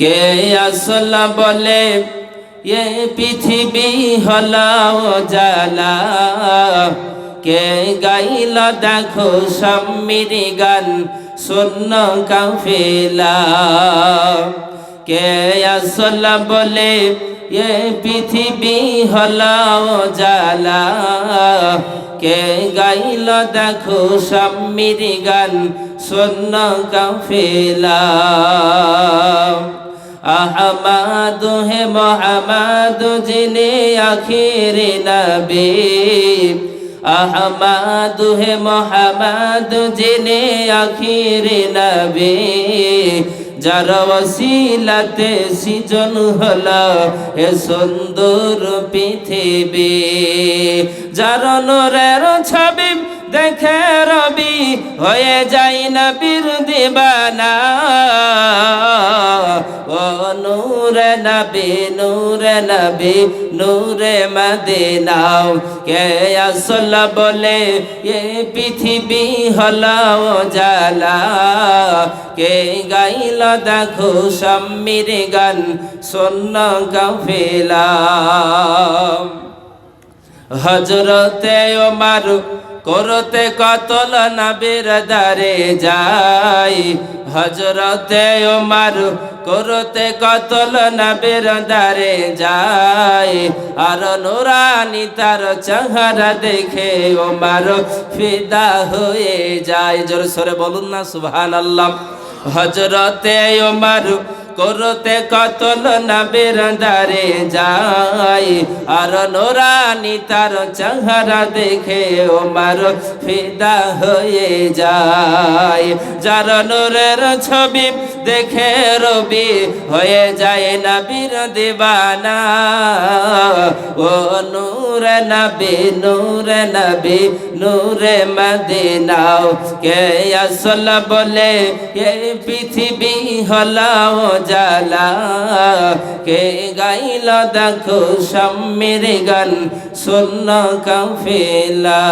কে আসল বলে? এ পৃথিবী হল জালা কে গাইল? দেখো সম্মির গান, শূন্য কাফেলা। কে আসল বলে? এ পৃথিবী হল জালা কে গাইল? দেখো সম্মির গান, শূন্য কাফেলা। আহমাদ, হে মোহাম্মদ জিনে আখির নবী। আহমাদ, হে মোহাম্মদ জিনে আখির নবী। যার ওসিলাতে সৃজন হলো হে সুন্দর পৃথিবী। যার নূরের ছবি দেখে রবি হয়ে যাই না বীর দিবানা। নবী, নূরে নবী, নূরে মদিনাও। কে আসল বলে, এ পৃথিবী হলো জালা কে গাইল দেখো সম্মির গান শূন্য গাফিলা। হজরতে ওমার করতে কতল নবীর দারে যাই হজরতে ওমার করতে কতল নবীর দারে যাই আর নুরানি তার চেহারা দেখে ওমার ফিদা হয়ে যায়। জোর সরে বলুন না সুবহান আল্লাহ হজরতে ওমার করতে কতল নবীর দারে যাই আর নোরানি তার চেহারা দেখে ওমার ফিদা হয়ে যায়। যার নূরের ছবি দেখে রবি হয়ে যায় নবীর দিবানা। ও নূরে নবী নূরে নবী, নূরে মদিনাও। কে আসল বলে, কে পৃথিবী হলাও জালা কে গাইল দেখো সম্মির গান শূন্য কাফেলা।